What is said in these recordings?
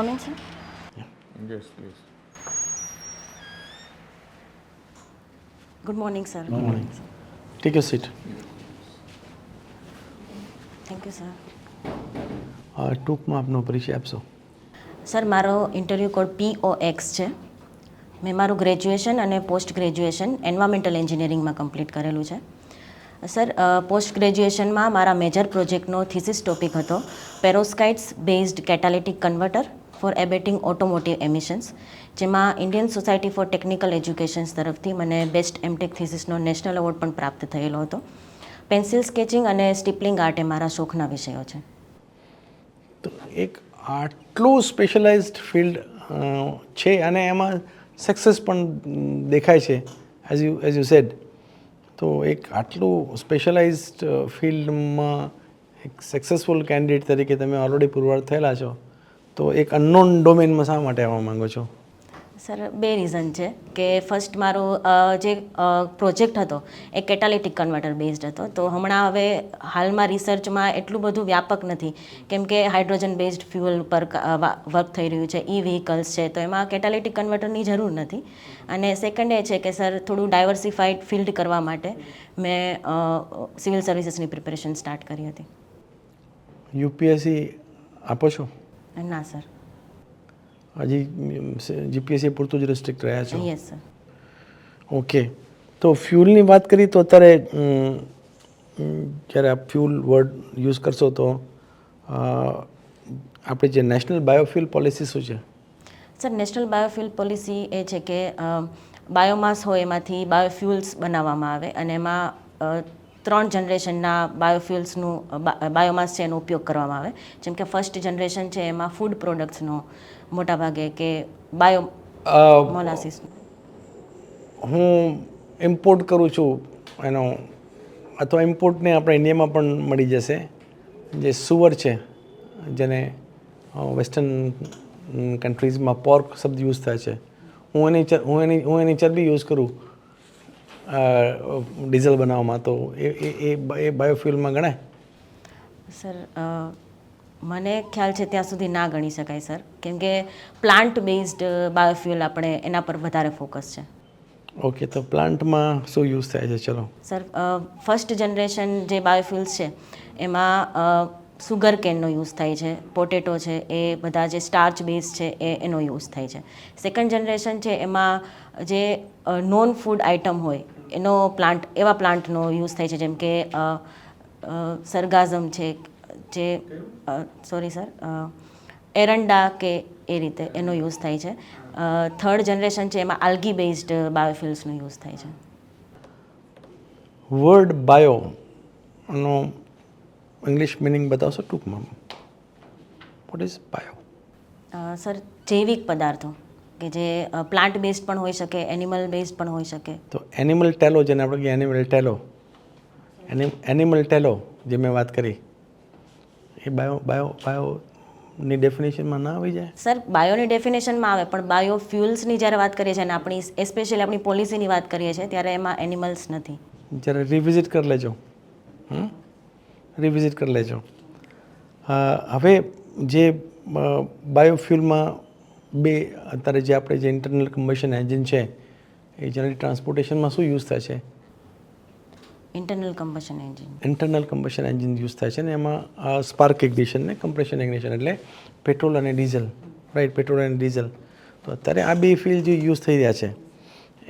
come in, sir? Yes, please. Good morning, sir. Good morning. Take you seat Thank you, sir. ટૂંકમાં આપનો પરિચય આપશો sir મારો interview code P O X છે મેં મારું ગ્રેજ્યુએશન અને પોસ્ટ ગ્રેજ્યુએશન એન્વાયરમેન્ટલ એન્જિનિયરિંગમાં કમ્પ્લીટ કરેલું છે સર પોસ્ટ ગ્રેજ્યુએશનમાં મારા મેજર પ્રોજેક્ટનો થિસિસ ટોપિક હતો perovskites based catalytic converter for abating automotive emissions, જેમાં Indian society for technical educations તરફથી મને બેસ્ટ એમટેક થિસિસનો નેશનલ એવોર્ડ પણ પ્રાપ્ત થયેલો હતો. પેન્સિલ સ્કેચિંગ અને સ્ટીપલિંગ આર્ટ એ મારા શોખના વિષયો છે. તો એક આટલું સ્પેશિયલાઇઝડ ફિલ્ડ છે અને એમાં સક્સેસ પણ દેખાય છે as you as you said તો એક આટલું સ્પેશિયલાઇઝડ ફિલ્ડમાં એક સક્સેસફુલ કેન્ડિડેટ તરીકે તમે ઓલરેડી પુરવાર થયેલા છો. તો એક અનનોન ડોમેનમાં શા માટે આવવા માંગો છો? સર બે રીઝન છે કે ફર્સ્ટ મારો જે પ્રોજેક્ટ હતો એ કેટાલિટિક કન્વર્ટર બેઝડ હતો. તો હમણાં હવે હાલમાં રિસર્ચમાં એટલું બધું વ્યાપક નથી. કેમ કે હાઇડ્રોજન બેઝડ ફ્યુઅલ પર વર્ક થઈ રહ્યું છે ઈ વ્હીકલ્સ છે તો એમાં કેટાલિટિક કન્વર્ટરની જરૂર નથી. અને સેકન્ડ એ છે કે સર થોડું ડાયવર્સિફાઈડ ફિલ્ડ કરવા માટે મેં સિવિલ સર્વિસીસની પ્રિપેરેશન સ્ટાર્ટ કરી હતી. યુપીએસસી આપો છો? ના સર. હજી જીપીએસસી પૂરતું જ રિસ્ટ્રિક્ટ રહ્યા છો? યસ સર ઓકે તો ફ્યુલની વાત કરીએ તો અત્યારે જ્યારે આપ ફ્યુલ વર્ડ યુઝ કરશો તો આપણી જે નેશનલ બાયોફ્યુલ પોલિસી શું છે? સર નેશનલ બાયોફ્યુલ પોલિસી એ છે કે બાયોમાસ હોય એમાંથી બાયોફ્યુલ્સ બનાવવામાં આવે અને એમાં ત્રણ જનરેશનના બાયોફ્યુલ્સનું બાયોમાસ છે એનો ઉપયોગ કરવામાં આવે. જેમ કે ફર્સ્ટ જનરેશન છે એમાં ફૂડ પ્રોડક્ટ્સનો મોટાભાગે કે બાયો મોલાસિસ હું ઇમ્પોર્ટ કરું છું એનો અથવા ઇમ્પોર્ટને આપણે ઇન્ડિયામાં પણ મળી જશે. જે સુવર છે જેને વેસ્ટર્ન કન્ટ્રીઝમાં પોર્ક શબ્દ યુઝ થાય છે. હું એની હું એની હું એની ચરબી યુઝ કરું. ડીઝલ બનાવવામાં તો એ એ એ બાયોફ્યુલમાં ગણાય? સર મને ખ્યાલ છે ત્યાં સુધી ના ગણી શકાય સર. કેમ કે પ્લાન્ટ બેઝડ બાયોફ્યુલ આપણે એના પર વધારે ફોકસ છે. ઓકે તો પ્લાન્ટમાં શું યુઝ થાય છે? ચલો. સર ફર્સ્ટ જનરેશન જે બાયોફ્યુલ્સ છે એમાં સુગર કેનનો યુઝ થાય છે પોટેટો છે એ બધા જે સ્ટાર્ચ બેઝ છે એ એનો યુઝ થાય છે. સેકન્ડ જનરેશન છે એમાં જે નોન ફૂડ આઇટમ હોય એનો પ્લાન્ટ એવા પ્લાન્ટનો યુઝ થાય છે જેમ કે સરગાઝમ છે જે સોરી સર એરંડા કે એ રીતે એનો યુઝ થાય છે. થર્ડ જનરેશન છે એમાં આલ્ગી બેઝડ બાયોફ્યુલ્સનો યુઝ થાય છે. વર્ડ બાયો નો ઇંગ્લિશ મિનિંગ બતાવશો ટૂંકમાં? વોટ ઇઝ બાયો સર જૈવિક પદાર્થો. કે જે પ્લાન્ટ બેઝડ પણ હોઈ શકે એનિમલ બેઝડ પણ હોઈ શકે. તો એનિમલ ટેલો જેને આપણે કહીએ એનિમલ ટેલો એનિમલ ટેલો જે મેં વાત કરી એ બાયો બાયો બાયોની ડેફિનેશનમાં ના આવી જાય? સર બાયોની ડેફિનેશનમાં આવે પણ બાયો ફ્યુલ્સની જ્યારે વાત કરીએ છીએ અને આપણી એસ્પેશિયલી આપણી પોલિસીની વાત કરીએ છીએ ત્યારે એમાં એનિમલ્સ નથી. જ્યારે રિવિઝિટ કરી લેજો. રિવિઝિટ કરી લેજો. હવે જે બાયોફ્યુલમાં બે અત્યારે જે આપણે જે ઇન્ટરનલ કમ્બશન એન્જિન છે એ જનરલી ટ્રાન્સપોર્ટેશનમાં શું યુઝ થાય છે? Internal combustion engine internal combustion engine use થાય છે ને એમાં સ્પાર્ક ઇગ્નિશન ને કમ્પ્રેશન ઇગ્નિશન એટલે પેટ્રોલ અને ડીઝલ રાઈટ પેટ્રોલ અને ડીઝલ તો અત્યારે આ બે ફિલ જે યુઝ થઈ રહ્યા છે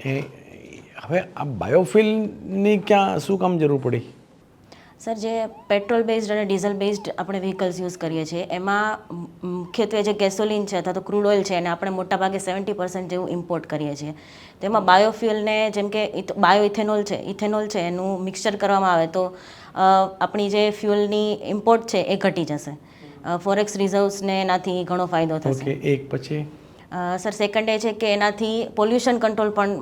એ હવે આ બાયોફિલની ક્યાં શું કામ જરૂર પડી? સર, જે પેટ્રોલ બેઝડ અને ડીઝલ બેઝડ આપણે વ્હીકલ્સ યુઝ કરીએ છીએ, એમાં મુખ્યત્વે જે ગેસોલિન છે અથવા તો ક્રૂડ ઓઇલ છે, એને આપણે મોટાભાગે સેવન્ટી પર્સન્ટ જેવું ઇમ્પોર્ટ કરીએ છીએ. તેમાં બાયોફ્યુઅલને જેમ કે બાયો ઇથેનોલ છે ઇથેનોલ છે, એનું મિક્સચર કરવામાં આવે તો આપણી જે ફ્યુઅલની ઇમ્પોર્ટ છે એ ઘટી જશે. ફોરેક્સ રિઝર્વ્સને એનાથી ઘણો ફાયદો થશે. એક પછી? સર સેકન્ડ એ છે કે એનાથી પોલ્યુશન કંટ્રોલ પણ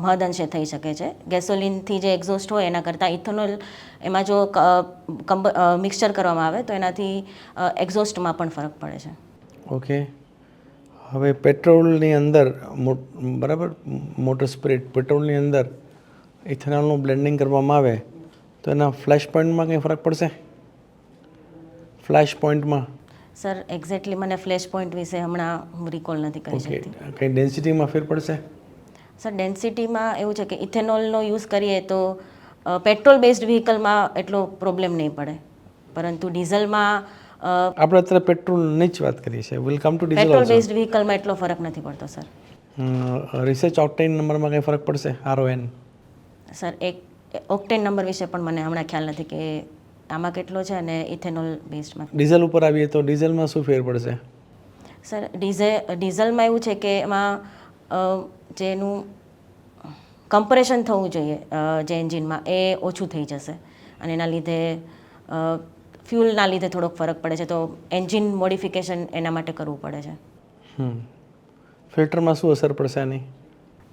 મહદઅંશે થઈ શકે છે. ગેસોલિનથી જે એક્ઝોસ્ટ હોય એના કરતાં ઇથેનોલ એમાં જો મિક્સચર કરવામાં આવે તો એનાથી એક્ઝોસ્ટમાં પણ ફરક પડે છે. ઓકે હવે પેટ્રોલની અંદર બરાબર? મોટર સ્પિરિટ પેટ્રોલની અંદર ઇથેનોલનું બ્લેન્ડિંગ કરવામાં આવે તો એના ફ્લેશ પોઈન્ટમાં કંઈ ફરક પડશે? ફ્લેશ પોઈન્ટમાં સર એક્ઝેક્ટલી મને ફ્લેશ પોઈન્ટ વિશે હમણાં હું રિકોલ નથી કરી શકતી. કંઈ ડેન્સિટીમાં ફેર પડશે? સર ડેન્સિટીમાં એવું છે કે ઇથેનોલનો યુઝ કરીએ તો પેટ્રોલ બેઝડ વ્હીકલમાં એટલો પ્રોબ્લેમ નહીં પડે. પરંતુ ડીઝલમાં આપણે અત્યારે પેટ્રોલની જ વાત કરીએ છીએ. Will come to diesel petrol based વ્હીકલમાં એટલો ફરક નથી પડતો સર. રિસર્ચ ઓક્ટેન નંબરમાં કંઈ ફરક પડશે? આરઓએન સર એક ઓક્ટેન નંબર વિશે પણ મને હમણાં ખ્યાલ નથી કે આમાં કેટલો છે અને ઇથેનોલ બેઝડમાં ડીઝલ ઉપર આવીએ તો ડીઝલમાં શું ફેર પડશે? સર ડીઝે ડીઝલમાં એવું છે કે એમાં જેનું કમ્પ્રેશન થવું જોઈએ જે એન્જિનમાં એ ઓછું થઈ જશે. અને એના લીધે ફ્યુલના લીધે થોડોક ફરક પડે છે તો એન્જિન મોડિફિકેશન એના માટે કરવું પડે છે. ફિલ્ટરમાં શું અસર પડશે આની?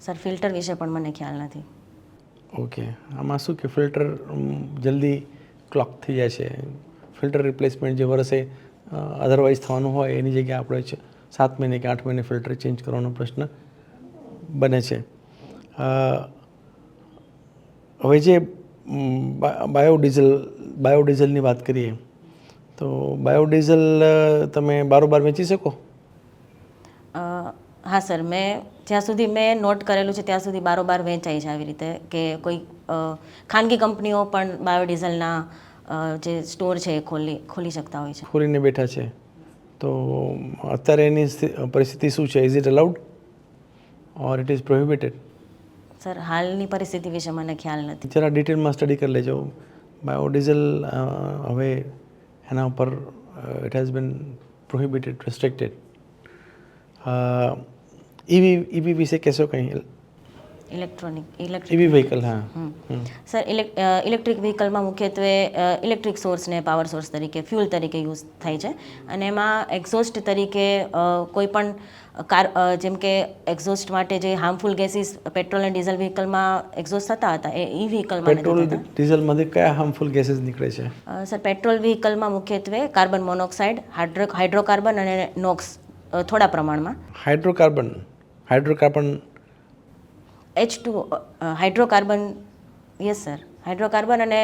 સર ફિલ્ટર વિશે પણ મને ખ્યાલ નથી. ઓકે. આમાં શું કે ફિલ્ટર જલ્દી ક્લોક થઈ જાય છે. ફિલ્ટર રિપ્લેસમેન્ટ જે વર્ષે અધરવાઇઝ થવાનું હોય એની જગ્યાએ આપણે સાત મહિને કે આઠ મહિને ફિલ્ટર ચેન્જ કરવાનો પ્રશ્ન બને છે. હવે જે બાયોડીઝલ બાયોડીઝલની વાત કરીએ, તો બાયોડીઝલ તમે બારોબાર વેચી શકો? હા સર. મેં જ્યાં સુધી મેં નોટ કરેલું છે ત્યાં સુધી બારોબાર વેચાય છે આવી રીતે કે કોઈ ખાનગી કંપનીઓ પણ બાયોડીઝલના જે સ્ટોર છે એ ખોલી ખોલી શકતા હોય છે. ખોલીને બેઠા છે. તો અત્યારે એની પરિસ્થિતિ શું છે? Is it allowed or it is prohibited sir હાલની પરિસ્થિતિ વિશે મને ખ્યાલ નથી. જરા ડિટેલમાં સ્ટડી કરી લેજો. બાયોડીઝલ હવે એના ઉપર it has been prohibited restricted EV EV વિશે કહેશો કંઈ ઇલેક્ટ્રોનિક ઇલેક્ટ્રિક ઈવી વ્હીકલ હા સર ઇલેક્ટ્રિક વ્હીકલમાં મુખ્યત્વે ઇલેક્ટ્રિક સોર્સને પાવર સોર્સ તરીકે ફ્યુલ તરીકે યુઝ થાય છે અને એમાં એક્ઝોસ્ટ તરીકે કોઈ પણ કાર જેમ કે એક્ઝોસ્ટ માટે જે હાર્મફુલ ગેસીસ પેટ્રોલ અને ડીઝલ વ્હીકલમાં એક્ઝોસ્ટ થતા હતા એ ઈ વ્હીકલમાં પેટ્રોલ ડીઝલમાંથી કયા હાર્મફુલ ગેસીસ નીકળે છે સર પેટ્રોલ વ્હીકલમાં મુખ્યત્વે કાર્બન મોનોક્સાઇડ હાઇડ્રો હાઇડ્રોકાર્બન અને નોક્સ થોડા પ્રમાણમાં. Hydrocarbon hydrocarbon H two hydrocarbon yes sir hydrocarbon અને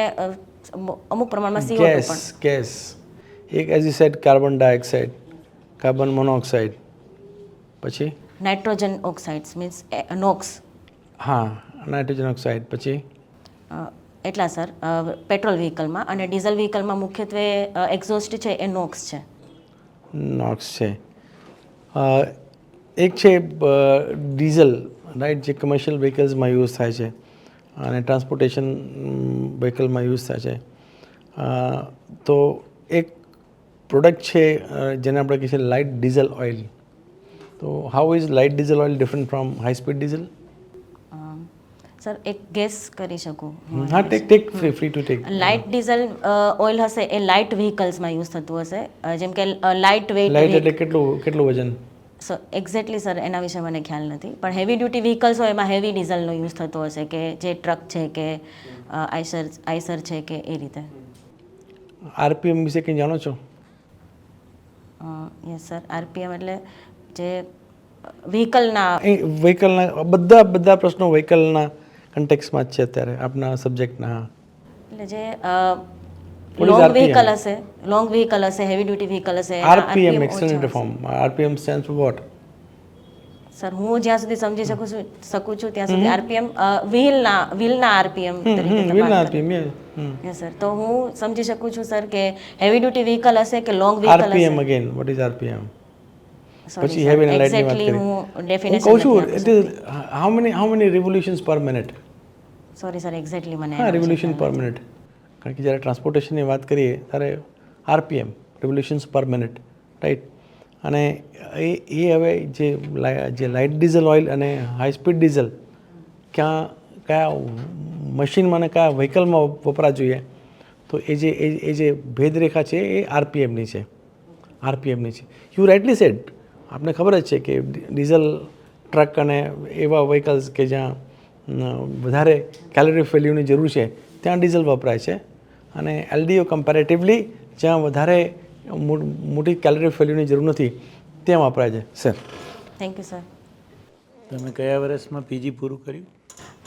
અમુક પ્રમાણમાં સીઓ ગેસ ગેસ એક as you said carbon dioxide carbon monoxide પછી? નાઇટ્રોજન ઓક્સાઇડ્સ મીન્સ નોક્સ હા નાઇટ્રોજન ઓક્સાઇડ પછી? એટલા સર પેટ્રોલ વ્હીકલમાં અને ડીઝલ વ્હીકલમાં મુખ્યત્વે એક્ઝોસ્ટ છે એ નોક્સ છે. નોક્સ છે. એક છે ડીઝલ રાઈટ જે કમર્શિયલ વ્હીકલ્સમાં યુઝ થાય છે અને ટ્રાન્સપોર્ટેશન વ્હીકલમાં યુઝ થાય છે. તો એક પ્રોડક્ટ છે જેને આપણે કહીએ છીએ લાઇટ ડીઝલ ઓઇલ તો how is light diesel oil different from high speed diesel sir એક ગેસ કરી શકું. હા take take free to take light diesel oil હશે એ લાઇટ વ્હીકલ્સમાં યુઝ થતું હશે. જેમ કે લાઇટ લાઇટ વેઇટ એટલે કેટલું કેટલું વજન? એક્ઝેક્ટલી સર એના વિશે મને ખ્યાલ નથી. પણ હેવી ડ્યુટી વ્હીકલ્સ હોય એમાં હેવી ડીઝલનો યુઝ થતો હશે કે જે ટ્રક છે કે આઈસર આઈસર છે કે એ રીતે. આરપીએમ વિશે કંઈ જાણો છો? યસ સર આરપીએમ એટલે જે વ્હીકલના વ્હીકલના બધા બધા પ્રશ્નો વ્હીકલના કન્ટેક્સમાં જ છે અત્યારે આપના સબ્જેક્ટના એટલે જે લોંગ? વ્હીકલ હશે લોંગ વ્હીકલ હશે હેવી ડ્યુટી વ્હીકલ હશે RPM extended form RPM stand for what sir હું જ્યાં સુધી સમજી શકું છું શકું છું ત્યાં સુધી આરપીએમ વ્હીલના વ્હીલના આરપીએમ વાત આરપીએમ યસ સર તો હું સમજી શકું છું સર કે હેવી ડ્યુટી વ્હીકલ હશે કે લોંગ વ્હીકલ હશે? RPM again what is RPM પછી. હેવી લાઇટની વાત કરી. હું હું ડેફિનેશન કહું છું it is how many how many revolutions per minute sorry sir exactly મને હા રિવોલ્યુશન પર મિનિટ કારણ કે જ્યારે ટ્રાન્સપોર્ટેશનની વાત કરીએ ત્યારે RPM revolutions per minute right અને એ એ હવે જે જે લાઇટ ડીઝલ ઓઇલ અને હાઈ સ્પીડ ડીઝલ ક્યાં કયા મશીનમાં અને કયા વ્હીકલમાં વપરા જોઈએ તો એ જે એ જે ભેદરેખા છે એ આરપીએમની છે. આરપીએમની છે. યુ રાઇટલી સેડ આપને ખબર જ છે કે ડીઝલ ટ્રક અને એવા વ્હીકલ્સ કે જ્યાં વધારે કેલરી વેલ્યુની જરૂર છે ત્યાં ડીઝલ વપરાય છે. અને એલડીઓ કમ્પેરેટિવલી જ્યાં વધારે મો- મોટી કેલરી વેલ્યુની જરૂર નથી ત્યાં વપરાય છે. સર થેન્ક યુ સર તમે કયા વર્ષમાં પીજી પૂરું કર્યું?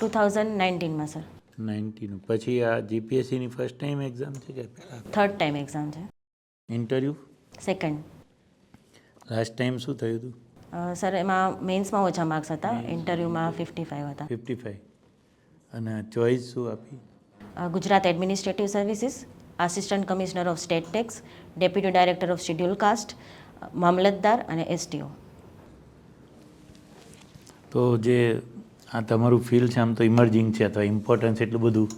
ટુ થાઉઝન્ડ નાઇન્ટીનમાં સર નાઇન્ટીનું પછી આ જીપીએસસીની ફર્સ્ટ ટાઈમ એક્ઝામ છે કે થર્ડ ટાઈમ એક્ઝામ છે. ઇન્ટરવ્યૂ સેકન્ડ લાસ્ટ ટાઈમ શું થયું હતું? સર એમાં મેન્સમાં ઓછા માર્ક્સ હતા. ઇન્ટરવ્યૂમાં ફિફ્ટી ફાઇવ હતા. ફિફ્ટી ફાઈવ અને ચોઈસ શું આપી? Gujarat administrative services assistant commissioner of state tax deputy director of schedule caste મામલતદાર અને એસટીઓ તો જે આ તમારું ફિલ્ડ છે આમ તો ઇમર્જિંગ છે અથવા ઇમ્પોર્ટન્સ એટલું બધું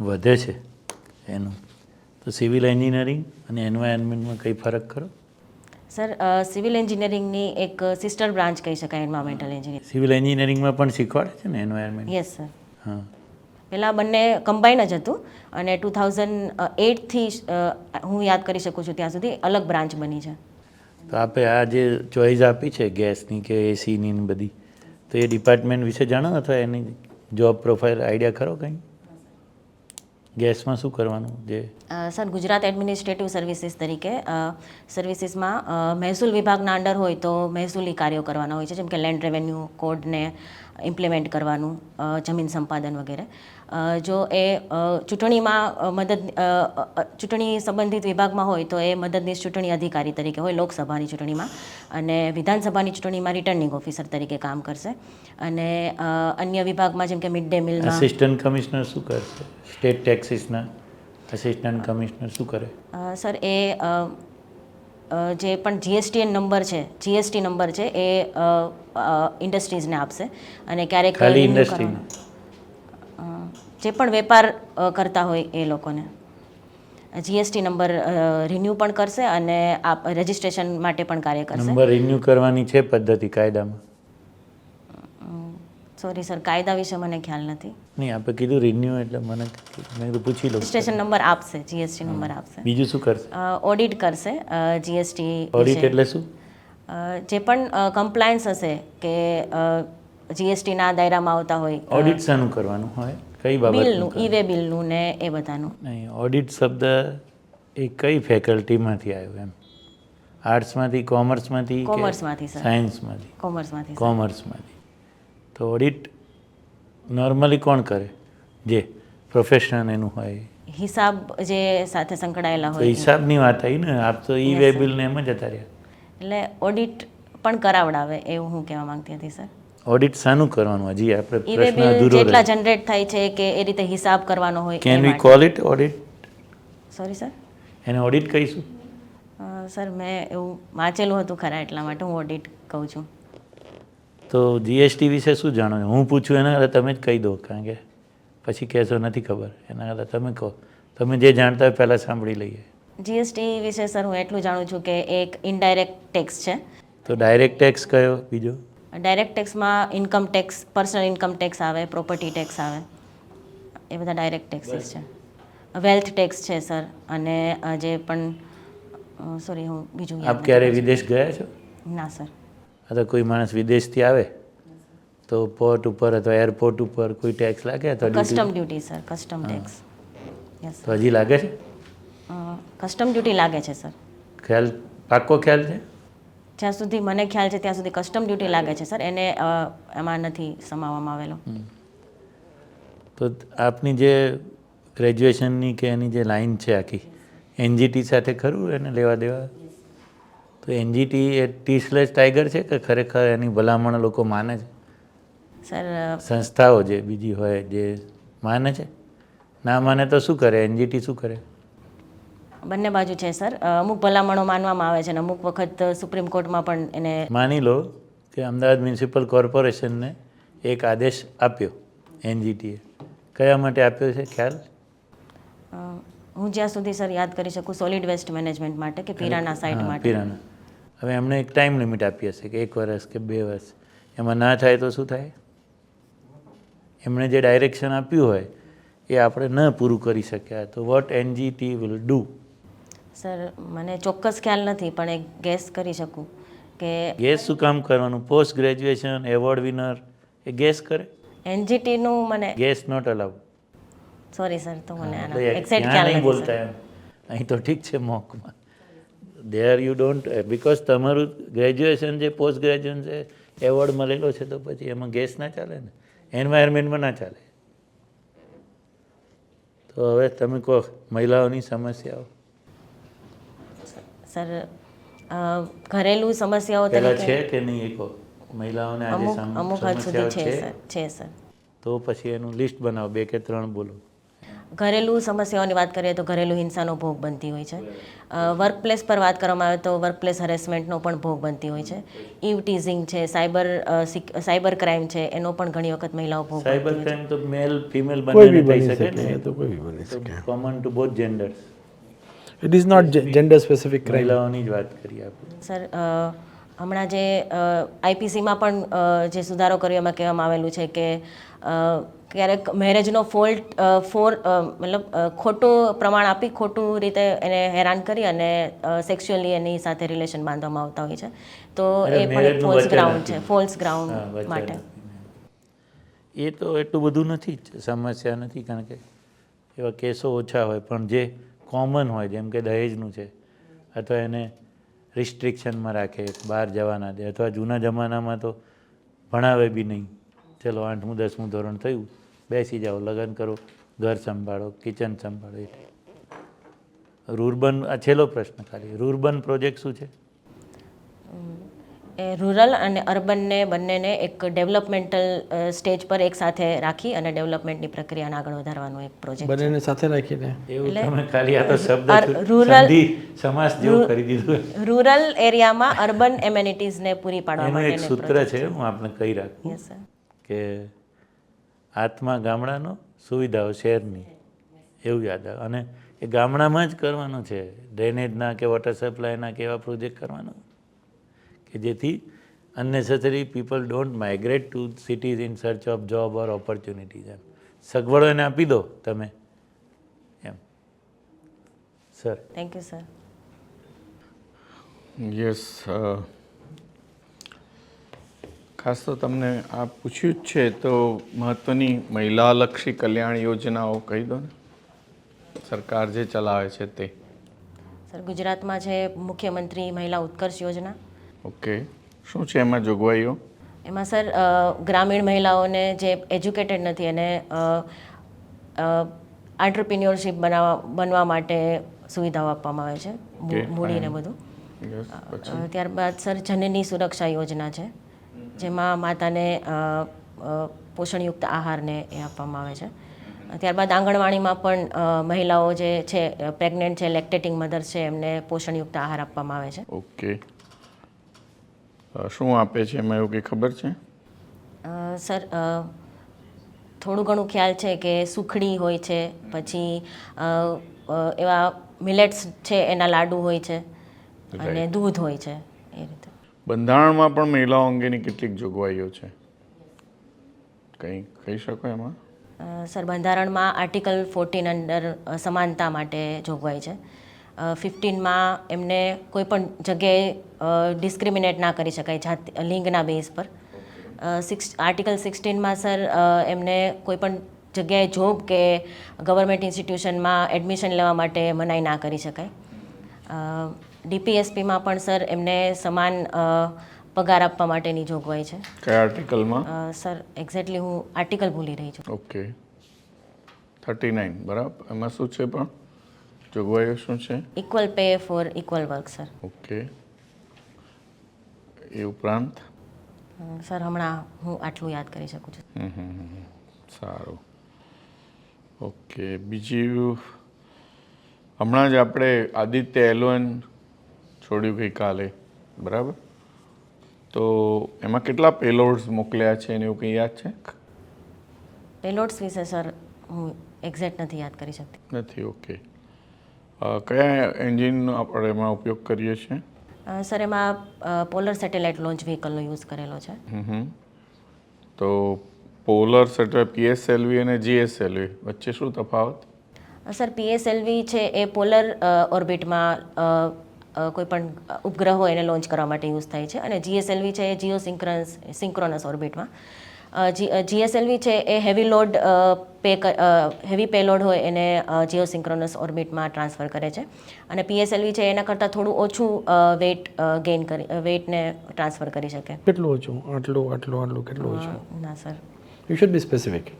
વધે છે એનું. તો સિવિલ એન્જિનિયરિંગ અને એન્વાયરમેન્ટમાં કંઈ ફરક ખરો? સર સિવિલ એન્જિનિયરિંગની એક સિસ્ટર બ્રાન્ચ કહી શકાય એન્વાયરમેન્ટલ એન્જિનિયરિંગ. સિવિલ એન્જિનિયરિંગમાં પણ શીખવાડે છે ને એન્વાયરમેન્ટ? Yes sir. હા. પહેલાં બંને કમ્બાઈન જ હતું અને ટુ થાઉઝન્ડ એઇટથી હું યાદ કરી શકું છું ત્યાં સુધી અલગ બ્રાન્ચ બની છે. તો આપે આ જે ચોઈસ આપી છે ગેસની કે એસીની બધી તો એ ડિપાર્ટમેન્ટ વિશે જાણો અથવા એની જોબ પ્રોફાઇલ આઈડિયા ખરો કંઈ? ગેસમાં શું કરવાનું? જે સર, ગુજરાત એડમિનિસ્ટ્રેટિવ સર્વિસીસ તરીકે સર્વિસીસમાં મહેસૂલ વિભાગના અંડર હોય તો મહેસૂલી કાર્યો કરવાના હોય છે, જેમ કે લેન્ડ રેવન્યુ કોડને ઇમ્પ્લિમેન્ટ કરવાનું જમીન સંપાદન વગેરે. જો એ ચૂંટણીમાં મદદ ચૂંટણી સંબંધિત વિભાગમાં હોય તો એ મદદનીશ ચૂંટણી અધિકારી તરીકે હોય લોકસભાની ચૂંટણીમાં અને વિધાનસભાની ચૂંટણીમાં રિટર્નિંગ ઓફિસર તરીકે કામ કરશે. અને અન્ય વિભાગમાં જેમ કે mid day meal assistant commissioner શું કરશે? સ્ટેટ ટેક્સીસના આસિસ્ટન્ટ કમિશનર શું કરે? સર એ જે પણ જીએસટીએન નંબર છે જીએસટી નંબર છે એ ઇન્ડસ્ટ્રીઝને આપશે. અને ક્યારેક ખાલી. અ, જે પણ વેપાર કરતા હોય એ લોકોને. જીએસટી નંબર રિન્યૂ પણ કરશે અને આપ રજિસ્ટ્રેશન માટે પણ કાર્ય કરશે. નંબર રિન્યૂ કરવાની છે પદ્ધતિ કાયદામાં? સોરી સર કાયદા વિશે મને ખ્યાલ નથી. નહીં આપણે કીધું રિન્યૂ એટલે મને મેં તો પૂછી લઉં. રજિસ્ટ્રેશન નંબર આપશે જીએસટી નંબર આપશે. બીજું શું કરશે? ઓડિટ કરશે જીએસટી ઓડિટ એટલે શું? જે પણ કમ્પ્લાયન્સ હશે કે જીએસટીના દાયરામાં આવતા હોય ઓડિટ શાનું કરવાનું હોય? કઈ બાબતનું ઈવે બિલનું ને એ બધાનું. નહીં ઓડિટ શબ્દ એ કઈ ફેકલ્ટીમાંથી આવ્યો એમ? આર્ટ્સમાંથી કોમર્સમાંથી કોમર્સમાંથી સાયન્સમાંથી કોમર્સમાંથી કોમર્સમાંથી તો ઓડિટ નોર્મલી કોણ કરે? જે પ્રોફેશનલ એનું હોય. હિસાબ જે સાથે સંકળાયેલા હોય. હિસાબની વાત આવી ને આપ તો ઈ વે. બિલ ને એમ જ હતા રહ્યા એટલે ઓડિટ પણ કરાવડાવે એવું હું કહેવા માંગતી હતી સર ઓડિટ શાનું કરવાનું હજી આપણે પ્રશ્ન અધૂરો જેટલા જનરેટ થાય છે કે એ રીતે હિસાબ કરવાનો હોય can we call it audit sorry sir એને ઓડિટ કહીશું? સર મેં એવું વાંચેલું હતું ખરા એટલા માટે હું ઓડિટ કહું છું. તો જીએસટી વિશે શું જાણો છો? હું પૂછું એના કરતાં તમે જ કહી દો કારણ કે પછી કહેશો નથી ખબર. એના કરતાં તમે કહો. તમે જે જાણતા હોય પહેલાં સાંભળી લઈએ. જીએસટી વિશે સર હું એટલું જાણું છું કે એક ઇનડાયરેક્ટ ટેક્સ છે. તો ડાયરેક્ટ ટેક્સ કયો? બીજો? Direct ટેક્સમાં income tax personal income tax આવે પ્રોપર્ટી ટેક્સ આવે. એ બધા ડાયરેક્ટ ટેક્સીસ છે. વેલ્થ ટેક્સ છે સર અને જે પણ સોરી હું બીજું આપ ક્યારે વિદેશ ગયા છો? ના સર અથવા કોઈ માણસ વિદેશથી આવે? તો પોર્ટ ઉપર અથવા એરપોર્ટ ઉપર કોઈ ટેક્સ લાગે? અથવા custom duty sir custom tax yes તો હજી લાગે છે? કસ્ટમ ડ્યુટી લાગે છે સર ખ્યાલ પાક્કો ખ્યાલ છે? જ્યાં સુધી મને ખ્યાલ છે ત્યાં સુધી કસ્ટમ ડ્યુટી લાગે છે સર. એને એમાં નથી સમાવવામાં આવેલો. તો આપની જે ગ્રેજ્યુએશનની કે એની જે લાઈન છે આખી એનજીટી સાથે ખરું એને લેવા દેવા? તો એનજીટી એ ટી સ્લેશ ટાઈગર છે કે ખરેખર એની ભલામણ લોકો માને છે? સર સંસ્થાઓ જે બીજી હોય જે માને છે? ના માને તો શું કરે? એનજીટી શું કરે? બંને બાજુ છે સર. અમુક ભલામણો માનવામાં આવે છે અને અમુક વખત સુપ્રીમ કોર્ટમાં પણ એને માની લો કે અમદાવાદ મ્યુનિસિપલ કોર્પોરેશનને એક આદેશ આપ્યો એનજીટીએ. કયા માટે આપ્યો છે ખ્યાલ? હું જ્યાં સુધી સર યાદ કરી શકું સોલિડ વેસ્ટ મેનેજમેન્ટ માટે કે પીરાના સાઇટ માટે? પીરાના. હવે એમણે એક ટાઈમ લિમિટ આપી હશે કે એક વર્ષ કે બે વર્ષ. એમાં ના થાય તો શું થાય? એમણે જે ડાયરેક્શન આપ્યું હોય એ આપણે ન પૂરું કરી શક્યા. તો what NGT will do sir મને ચોક્કસ ખ્યાલ નથી પણ એક ગેસ કરી શકું કે ગેસ શું કામ કરવાનું? પોસ્ટ ગ્રેજ્યુએશન એવોર્ડ વિનર એ ગેસ કરે? એનજીટીનું મને guess not allow sorry sir તો મને આનો એક્ઝેક્ટ ખ્યાલ નહીં નથી બોલતા એમ. અહીં તો ઠીક છે મોકમાં. દેર યુ ડોન્ટ બિકોઝ તમારું ગ્રેજ્યુએશન જે પોસ્ટ ગ્રેજ્યુએશન છે એવોર્ડ મળેલો છે તો પછી એમાં ગેસ ના ચાલે ને? એન્વાયરમેન્ટમાં ના ચાલે. તો હવે તમે કહો મહિલાઓની સમસ્યાઓ. સર ઘરેલું સમસ્યાઓ તરીકે છે કે નહીં એ મહિલાઓને આજે અમુક હદ સુધી છે સર છે સર. તો પછી એનું લિસ્ટ બનાવો બે કે ત્રણ બોલો. ઘરેલું સમસ્યાઓની વાત કરીએ તો ઘરેલું હિંસાનો ભોગ બનતી હોય છે. વર્ક પ્લેસ પર વાત કરવામાં આવે તો વર્ક પ્લેસ હરેસમેન્ટનો પણ ભોગ બનતી હોય છે. ઇવ ટીઝિંગ છે સાયબર સાયબર ક્રાઇમ છે એનો પણ ઘણી વખત મહિલાઓ ભોગ બનતી સાયબર ક્રાઇમ તો મેલ ફિમેલ બંને થઈ શકે છે ને? તો કોઈ બની શકે. Common to both genders it is not gender specific crime મહિલાઓની જ વાત કરી આપણે સર હમણાં જે આઈપીસીમાં પણ જે સુધારો કર્યો એમાં કહેવામાં આવેલું છે કે ક્યારેક મેરેજનો ફોલ્ટ ફોર મતલબ ખોટું પ્રમાણ આપી ખોટું રીતે એને હેરાન કરી અને સેક્સ્યુઅલી એની સાથે રિલેશન બાંધવામાં આવતા હોય છે. તો એ પણ એક ફોલ્સ ગ્રાઉન્ડ છે ફોલ્સ ગ્રાઉન્ડ માટે. એ તો એટલું બધું નથી જ સમસ્યા નથી કારણ કે એવા કેસો ઓછા હોય પણ જે કોમન હોય, જેમ કે દહેજનું છે, અથવા એને રિસ્ટ્રિક્શનમાં રાખે બહાર જવા ના દે, અથવા જૂના જમાનામાં તો ભણાવે બી નહીં. ચલો, આઠમું, દસમું ધોરણ થયું, બેસી જાઓ, લગ્ન કરો, ઘર સંભાળો કિચન સંભાળો, એટલે. રૂરબન, આ છેલ્લો પ્રશ્ન ખાલી, રૂરબન પ્રોજેક્ટ શું છે? એ રૂરલ અને અર્બનને બંનેને એક ડેવલપમેન્ટલ સ્ટેજ પર એક સાથે રાખી અને ડેવલપમેન્ટની પ્રક્રિયાને આગળ વધારવાનો એક પ્રોજેક્ટ બંનેને સાથે રાખીને? એવું તમે ખાલી આ તો શબ્દ રૂરલ સમાસ જેવો કરી દીધું. રૂરલ એરિયામાં અર્બન એમેનિટીઝને પૂરી પાડવા માટે એક સૂત્ર છે હું આપને કહી રાખું કે આત્મા ગામડાનો સુવિધાઓ શહેરની. એવું યાદ આવે. અને એ ગામડામાં જ કરવાનું છે. ડ્રેનેજના કે વોટર સપ્લાયના કે એવા પ્રોજેક્ટ કરવાનો. કે જેથી unnecessary people don't migrate to cities in search of job or opportunities એમ. સગવડો એને આપી દો તમે. એમ. Sir thank you sir yes ખાસ તો તમને આ પૂછ્યું જ છે તો મહત્ત્વની મહિલાલક્ષી કલ્યાણ યોજનાઓ કહી દો ને. સરકાર જે ચલાવે છે તે. સર ગુજરાતમાં છે મુખ્યમંત્રી મહિલા ઉત્કર્ષ યોજના. ઓકે. શું છે એમાં જોગવાઈઓ? એમાં સર ગ્રામીણ મહિલાઓને જે એજ્યુકેટેડ નથી એને આંટ્રપ્રિન્યોરશિપ બનાવવા બનવા માટે સુવિધાઓ આપવામાં આવે છે મૂડીને બધું. ત્યારબાદ સર જનની સુરક્ષા યોજના છે જેમાં માતાને પોષણયુક્ત આહારને એ આપવામાં આવે છે. ત્યારબાદ આંગણવાડીમાં પણ મહિલાઓ જે છે પ્રેગ્નન્ટ છે લેક્ટેટિંગ મધર છે એમને પોષણયુક્ત આહાર આપવામાં આવે છે. ઓકે. શું આપે છે? એમાં એવું કંઈ ખબર છે? સર થોડું ઘણું ખ્યાલ છે કે સુખડી હોય છે પછી એવા મિલેટ્સ છે એના લાડુ હોય છે અને દૂધ હોય છે એ રીતે. બંધારણમાં પણ મહિલાઓ અંગેની કેટલીક જોગવાઈઓ છે? કંઈ કહી શકો એમાં? સર બંધારણમાં આર્ટિકલ ફોર્ટીન અંડર સમાનતા માટે જોગવાઈ છે. ફિફ્ટીનમાં એમને કોઈ પણ જગ્યાએ ડિસ્ક્રિમિનેટ ના કરી શકાય જાત લિંગના બેઝ પર. સિક્સ આર્ટિકલ સિક્સટીનમાં સર એમને કોઈ પણ જગ્યાએ જોબ કે ગવર્મેન્ટ ઇન્સ્ટિટ્યુશનમાં એડમિશન લેવા માટે મનાઈ ના કરી શકાય. ડીપીએસપીમાં પણ સર એમને સમાન પગાર આપવા માટેની જોગવાઈ છે. કયા આર્ટિકલમાં સર એક્ઝેક્ટલી હું આર્ટિકલ ભૂલી રહી છું. ઓકે થર્ટી નાઇન બરાબર? એમાં શું છે પણ? જોગવાઈઓ શું છે? Equal pay for equal work sir okay એ ઉપરાંત? સર હમણાં હું આટલું યાદ કરી શકું છું. સારું. ઓકે બીજું હમણાં જ આપણે આદિત્ય એલોન છોડ્યું ગઈકાલે બરાબર? તો એમાં કેટલા પેલોડ્સ મોકલ્યા છે એને એવું કંઈ યાદ છે? પેલોડ્સ વિશે સર હું એક્ઝેક્ટ નથી યાદ કરી શકતી. નથી ઓકે કયા એન્જિનનો આપણે એમાં ઉપયોગ કરીએ છીએ? સર એમાં પોલર સેટેલાઇટ લોન્ચ વ્હીકલનો યુઝ કરેલો છે. તો પોલર સેટર પીએસએલવી અને જીએસએલવી વચ્ચે શું તફાવત? સર પીએસએલવી છે એ પોલર ઓર્બિટમાં કોઈ પણ ઉપગ્રહો એને લોન્ચ કરવા માટે યુઝ થાય છે. અને જીએસએલવી છે એ જીઓ સિંક્રન્સ સિંક્રોનસ ઓર્બિટમાં. જીએસએલવી છે એ heavy load pay heavy payload હોય એને જીઓ સિંક્રોનસ ઓર્બિટમાં ટ્રાન્સફર કરે છે. અને પીએસએલવી છે એના કરતાં થોડું ઓછું વેટ ગેઇન કરી વેટને ટ્રાન્સફર કરી શકે. કેટલું ઓછું? આટલું આટલું આટલું કેટલું ઓછું? ના sir you should be specific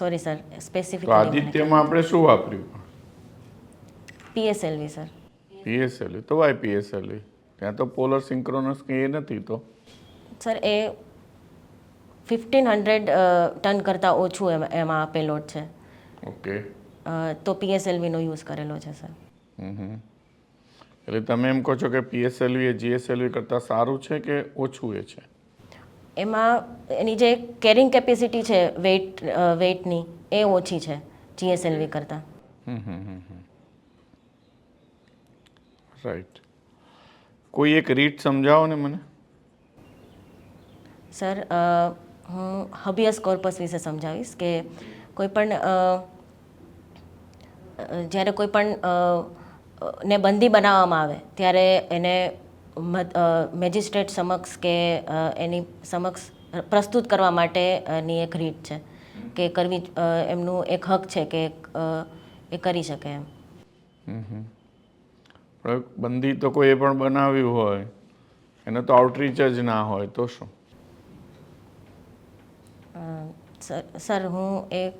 sorry sir specific આદિત્યમાં આપણે શું વાપર્યું? પીએસએલવી સર પીએસએલવી તો વાય પીએસએલવી ત્યાં તો પોલર સિંક્રોનસ કે એ નથી તો. સર એ ફિફ્ટીન હંડ્રેડ ટન કરતાં ઓછું એમાં પેલોડ છે. ઓકે. તો પીએસએલવીનો યુઝ કરેલો છે સર. હમ એટલે તમે એમ કહો છો કે પીએસએલવી એ જીએસએલવી કરતાં સારું છે કે ઓછું એ છે? એમાં એની જે કેરિંગ કેપેસિટી છે વેઇટ વેઇટની એ ઓછી છે જીએસએલવી કરતાં. રાઈટ કોઈ એક રીત સમજાવો ને મને? સર હું હબિયસ કોર્પસ વિશે સમજાવીશ કે કોઈ પણ જ્યારે કોઈ પણ ને બંદી બનાવવામાં આવે, ત્યારે એને મેજિસ્ટ્રેટ સમક્ષ કે એની સમક્ષ પ્રસ્તુત કરવા માટેની એક રીત છે કે કરવી એમનું એક હક છે કે એ કરી શકે એમ. બંદી તો કોઈ પણ બનાવ્યું હોય, એને તો આઉટરીચ જ ના હોય તો શું? સર સર હું એ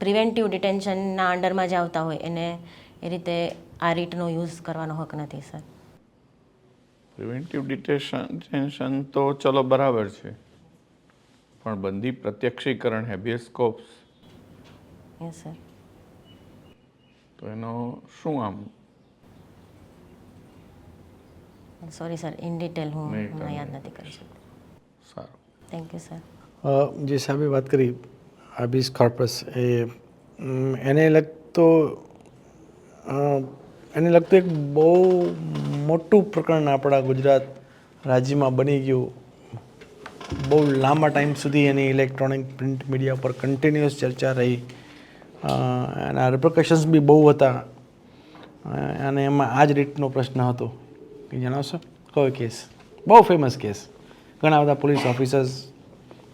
પ્રિવેન્ટિવ ડિટેન્શનના અંડરમાં જ આવતા હોય. એને એ રીતે આ રીટનો યુઝ કરવાનો હક નથી સર. પ્રિવેન્ટિવ ડિટેન્શન તો ચલો બરાબર છે. પણ બંદી પ્રત્યક્ષીકરણ હેબિયસ્કોપ્સ યસ સર. તો એનો શું આમ? સોરી સર ઇન ડિટેલ હું યાદ નથી કરી શકતો. સારું. Thank you sir. જે સાહેબે વાત કરી, આબિસ કોર્પસ, એ એને લગતો એને લગતું એક બહુ મોટું પ્રકરણ આપણા ગુજરાત રાજ્યમાં બની ગયું. બહુ લાંબા ટાઈમ સુધી એની ઇલેક્ટ્રોનિક પ્રિન્ટ મીડિયા પર કન્ટિન્યુઅસ ચર્ચા રહી. એના રિપ્રકશન્સ બી બહુ હતા. અને એમાં આ જ રીતનો પ્રશ્ન હતો. કે જણાવશો? કયો કેસ બહુ ફેમસ કેસ ઘણા બધા પોલીસ ઓફિસર્સ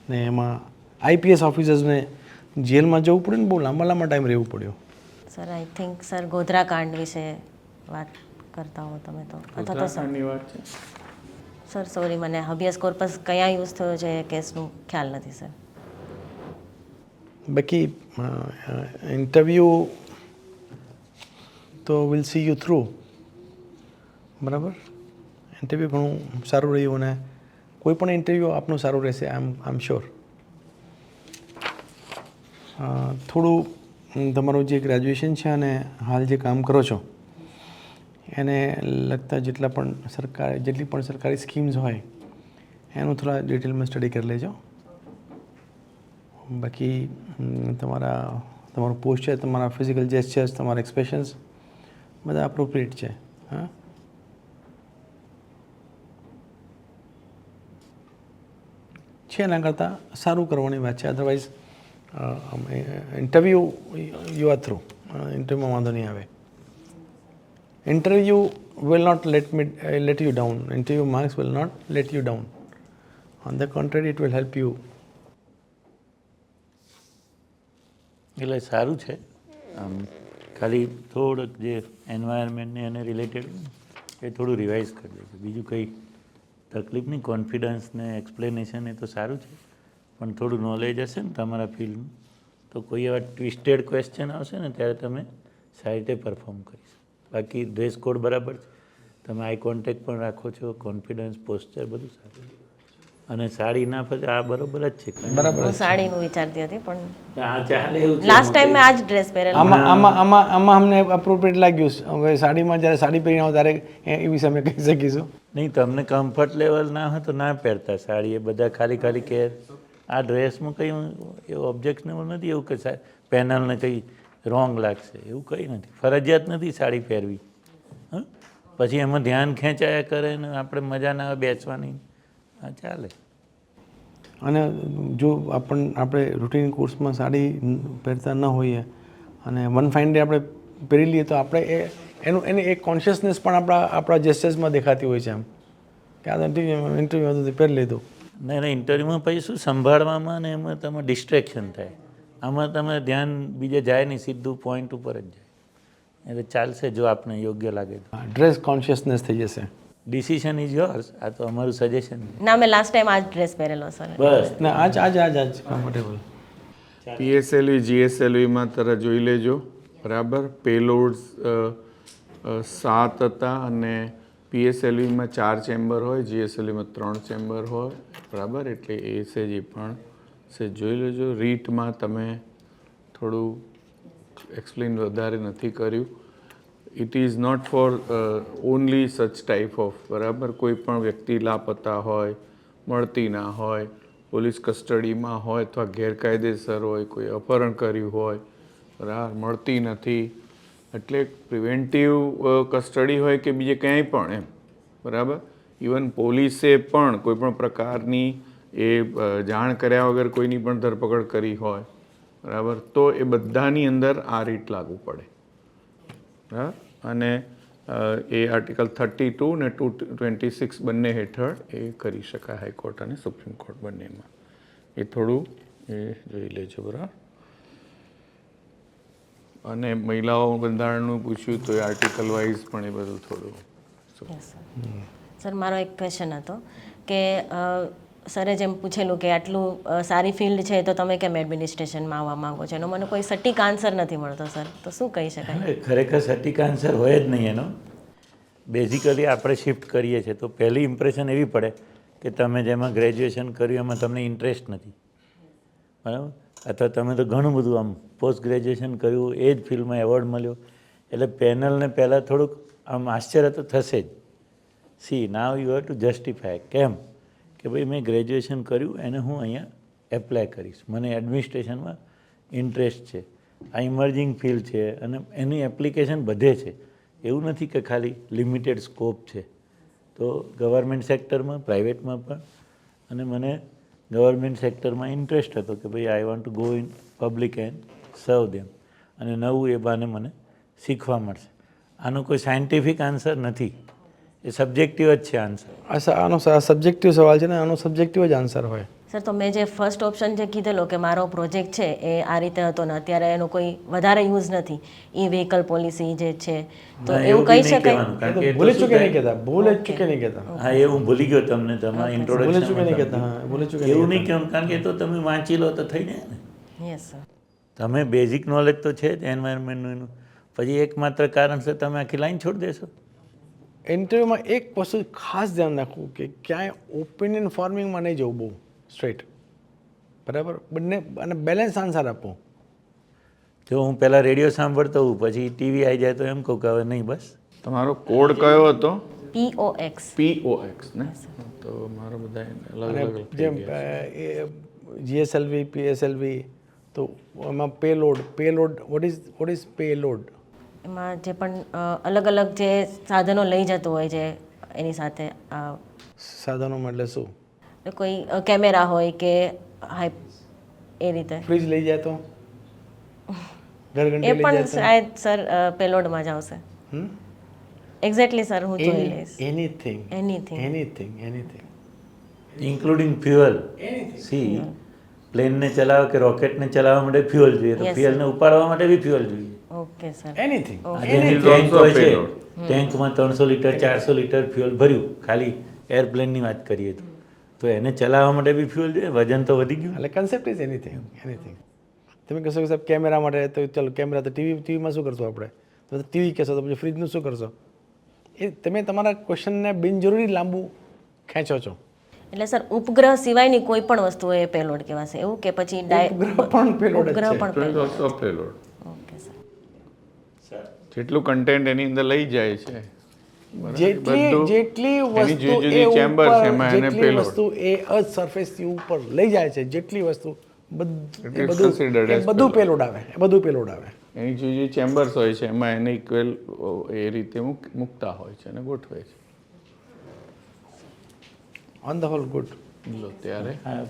ને એમાં આઈપીએસ ઓફિસર્સને જેલમાં જવું પડ્યું ને બહુ લાંબા લાંબા ટાઈમ રહેવું પડ્યું. Sir I think sir Godhra કાંડ વિશે વાત કરતા હો તમે તો. અથવા તો સર વાત છે. સર સોરી મને હબિયસ કોર્પસ કયા યુઝ થયો છે એ કેસનું ખ્યાલ નથી સર બાકી ઇન્ટરવ્યૂ તો વિલ સી યુ થ્રુ બરાબર? ઇન્ટરવ્યૂ ઘણું સારું રહ્યું અને કોઈ પણ ઇન્ટરવ્યૂ આપનું સારું રહેશે આઈ એમ આઈ એમ શ્યોર થોડું તમારું જે ગ્રેજ્યુએશન છે અને હાલ જે કામ કરો છો, એને લગતા જેટલા પણ સરકાર, જેટલી પણ સરકારી સ્કીમ્સ હોય, એનું થોડા ડિટેલમાં સ્ટડી કરી લેજો. બાકી તમારા, તમારું પોસ્ચર તમારા ફિઝિકલ જેસ્ચર્સ તમારા એક્સપ્રેશન્સ બધા અપ્રોપ્રિએટ છે, હા. છે એના કરતાં સારું કરવાની વાત છે. Otherwise interview you are through ઇન્ટરવ્યૂમાં વાંધો નહીં આવે. Interview will not let me uh, let you down. Interview marks will not let you down. On the contrary it help you. એટલે સારું છે. ખાલી થોડુંક જે એન્વાયરમેન્ટને એને રિલેટેડ એ થોડું રિવાઇઝ કરી દેજો. બીજું કંઈ તકલીફ કોન્ફિડન્સને એક્સપ્લેનેશન એ તો સારું છે. પણ થોડું નોલેજ હશે ને તમારા ફિલ્ડનું તો કોઈ એવા ટ્વિસ્ટેડ ક્વેશ્ચન આવશે ને ત્યારે તમે સારી રીતે પરફોર્મ કરી શકો. બાકી ડ્રેસ કોડ બરાબર છે. તમે આઈ કોન્ટેક્ટ પણ રાખો છો કોન્ફિડન્સ પોસ્ચર બધું સારું. અને સાડી ના પછી આ બરોબર જ છે બરાબર હું સાડીનું વિચારતી હતી પણ આ ચાલે એવું લાસ્ટ ટાઈમ મેં આ જ ડ્રેસ પહેરેલો. આમાં આમાં આમાં આમાં અમને અપ્રોપ્રિએટ લાગ્યું હવે સાડીમાં જ્યારે સાડી પહેરીને આવો ત્યારે એ એ વિશે અમે કહી શકીશું. નહીં તમને કમ્ફર્ટ લેવલ ના હોય તો ના પહેરતા સાડી. એ બધા ખાલી ખાલી કે આ ડ્રેસમાં કંઈ એવું ઓબ્જેક્શનેબલ નથી? એવું કે પેનલને કંઈ રોંગ લાગશે? એવું કંઈ નથી. ફરજિયાત નથી સાડી પહેરવી. હં? પછી એમાં ધ્યાન ખેંચાયા કરે ને આપણે મજા ના આવે બેસવાની. હા ચાલે. અને જો આપણ આપણે રૂટીન કોર્સમાં સાડી પહેરતા ન હોઈએ અને વન ફાઇન ડે આપણે પહેરી લઈએ તો આપણે એ એનું એની એક કોન્શિયસનેસ પણ આપણા આપણા જેસ્ટર્સમાં દેખાતી હોય છે એમ. કે આ ઇન્ટરવ્યૂ ઇન્ટરવ્યૂ હતું પહેરી લીધું. નહીં નહીં ઇન્ટરવ્યૂમાં પછી શું સંભાળવામાં ને એમાં તમે ડિસ્ટ્રેક્શન થાય. આમાં તમે ધ્યાન બીજે જાય નહીં સીધું પોઈન્ટ ઉપર જ જાય. એટલે ચાલશે જો આપને યોગ્ય લાગે તો. ડ્રેસ કોન્શિયસનેસ થઈ જશે. ડિસિઝન ઇઝ યોર્સ આ તો અમારું સજેશન ના મેં લાસ્ટ ટાઈમ આ જ ડ્રેસ પહેરેલો સર બસ. ના આજ આજ આજ આજ. કમ્ફર્ટેબલ પીએસએલવી જીએસએલવીમાં તરત જોઈ લેજો. બરાબર? પેલોડ્સ સાત હતા અને પીએસએલવીમાં ચાર ચેમ્બર હોય જીએસએલવીમાં ત્રણ ચેમ્બર હોય. બરાબર? એટલે એ સેજ એ પણ સેજ જોઈ લેજો. રીટમાં તમે થોડું એક્સપ્લેન વધારે નથી કર્યું. It is not for only such type of બરાબર? કોઈ પણ વ્યક્તિ લાપતા હોય, મળતી ના હોય, પોલીસ કસ્ટડીમાં હોય અથવા ગેરકાયદેસર હોય, કોઈ અપહરણ કર્યું હોય, બરાબર? મળતી નથી. એટલે પ્રિવેન્ટિવ કસ્ટડી હોય કે બીજે ક્યાંય પણ એમ, બરાબર? ઇવન પોલીસે પણ કોઈ પણ પ્રકારની એ જાણ કર્યા વગર કોઈની પણ ધરપકડ કરી હોય, બરાબર? તો એ બધાની અંદર આ રીત લાગુ પડે. બરાબર અને એ આર્ટિકલ થર્ટી ટુ ને ટુ ટ્વેન્ટી સિક્સ બંને હેઠળ એ કરી શકાય હાઈકોર્ટ અને સુપ્રીમ કોર્ટ બંનેમાં એ થોડું એ જોઈ લેજો બરાબર અને મહિલાઓ બંધારણનું પૂછ્યું તો એ આર્ટિકલ વાઇઝ પણ એ બધું થોડું સર મારો એક ક્વેશ્ચન હતો કે સરે જેમ પૂછેલું કે આટલું સારી ફિલ્ડ છે તો તમે કેમ એડમિનિસ્ટ્રેશનમાં આવવા માંગો છો? એનો મને કોઈ સટીક આન્સર નથી મળતો, સર. તો શું કહી શકાય? ખરેખર સટીક આન્સર હોય જ નહીં એનો. બેઝિકલી આપણે શિફ્ટ કરીએ છીએ. તો પહેલી ઇમ્પ્રેશન એવી પડે કે તમે જેમાં ગ્રેજ્યુએશન કર્યું એમાં તમને ઇન્ટરેસ્ટ નથી. બરાબર? અથવા તમે તો ઘણું બધું આમ પોસ્ટ ગ્રેજ્યુએશન કર્યું, એ જ ફિલ્ડમાં એવોર્ડ મળ્યો. એટલે પેનલને પહેલાં થોડુંક આમ આશ્ચર્ય તો થશે જ. See now you have to justify કેમ? કે ભાઈ મેં ગ્રેજ્યુએશન કર્યું, એને હું અહીંયા એપ્લાય કરીશ. મને એડમિનિસ્ટ્રેશનમાં ઇન્ટરેસ્ટ છે. આ ઇમર્જિંગ ફિલ્ડ છે અને એની એપ્લિકેશન બધે છે. એવું નથી કે ખાલી લિમિટેડ સ્કોપ છે. તો ગવર્મેન્ટ સેક્ટરમાં પ્રાઇવેટમાં પણ અને મને ગવર્મેન્ટ સેક્ટરમાં ઇન્ટરેસ્ટ હતો કે ભાઈ I want to go in public and serve them અને નવું એ બાને મને શીખવા મળશે. આનો કોઈ સાયન્ટિફિક આન્સર નથી. એ સબ્જેક્ટિવ જ છે આન્સર આનો સબ્જેક્ટિવ સવાલ છે ને આનો સબ્જેક્ટિવ જ આન્સર હોય. સર તો મેં જે ફર્સ્ટ ઓપ્શન જે કીધેલો કે મારો પ્રોજેક્ટ છે એ આ રીતે હતો ને અત્યારે એનો કોઈ વધારે યુઝ નથી. ઈ વ્હીકલ પોલિસી જે છે તો એવું કહી શકાય? એ એ ભૂલે ચૂકે નહીં? કહેતા ભૂલે ચૂકે નહીં કહેતા. હા એ હું ભૂલી ગયો તમને તમારા ભૂલે ચૂકે નહીં કહેતા હા ભૂલે ચૂકે એવું નહીં કેમ કહેવાનું કારણ કે તો તમે વાંચી લો તો થઈ જાય ને. યસ સર તમે બેઝિક નોલેજ તો છે જ એન્વાયરમેન્ટનું એનું. પછી એકમાત્ર કારણ છે તમે આખી લાઈન છોડી દેશો. ઇન્ટરવ્યૂમાં એક વસ્તુ ખાસ ધ્યાન રાખવું કે ક્યાંય ઓપિનિયન ફોર્મિંગમાં નહીં જવું બહુ સ્ટ્રેટ બરાબર? બંને અને બેલેન્સ આન્સર આપો. જો હું પહેલાં રેડિયો સાંભળતો હોઉં પછી ટીવી આવી જાય તો એમ કહું કે હવે નહીં બસ. તમારો કોડ કયો હતો? પીઓ એક્સ પીઓ એક્સ ને? તો મારો બધા અલગ અલગ જેમ. એ જીએસએલવી પીએસએલવી તો એમાં payload payload what is what is payload એમાં જે પણ અલગ અલગ જે સાધનો લઈ જતું હોય છે એની સાથે અ, સાધનોમાં એટલે શું? કોઈ કેમેરા હોય કે હાઈ એ રીતે. ફ્રીજ લઈ જાય તો? એ પણ શાયદ સર પેલોડમાં જ આવશે. હમ? એક્ઝેક્ટલી સર હું જોઈ લઈશ. Anything anything anything anything including fuel C પ્લેનને ચલાવવા કે રોકેટને ચલાવવા માટે ફ્યુઅલ જોઈએ. તો ફ્યુઅલને ઉપાડવા માટે બી ફ્યુઅલ જોઈએ. ઓકે સર એનીથિંગ ટેન્કમાં ત્રણસો લીટર ચારસો લીટર ફ્યુઅલ ભર્યું. ખાલી એરપ્લેનની વાત કરીએ તો. તો એને ચલાવવા માટે બી ફ્યુઅલ જોઈએ વજન તો વધી ગયું. એટલે કન્સેપ્ટ ઇઝ એનીથિંગ એનીથિંગ તમે કહેશો કે સાહેબ કેમેરા માટે તો ચાલો કેમેરા તો ટીવી ટીવીમાં શું કરશો આપણે? તો ટીવી કહેશો તો પછી ફ્રીજનું શું કરશો? એ તમે તમારા ક્વેશ્ચનને બિનજરૂરી લાંબુ ખેંચો છો. એટલે સર ઉપગ્રહ સિવાયની કોઈ પણ વસ્તુ એ પેલોડ કહેવાશે? એવું કે પછી ડાય- ઉપગ્રહ પણ પેલોડ ઉપગ્રહ પણ So જેટલું કન્ટેન્ટ એની અંદર લઈ જાય છે. જેટલી જેટલી વસ્તુ એ ચેમ્બર છે એમાં એને પેલો. વસ્તુ એ અર્થ સરફેસથી ઉપર લઈ જાય છે જેટલી વસ્તુ બધ- બધું. પેલોડ આવે બધું પેલોડ આવે. એની જુદી ચેમ્બર્સ હોય છે એમાં એને ઇક્વેલ એ રીતે મૂક- મૂકતા હોય છે અને ગોઠવે છે. ઓન ધ હોલ ગુડ લો ત્યારે. હા.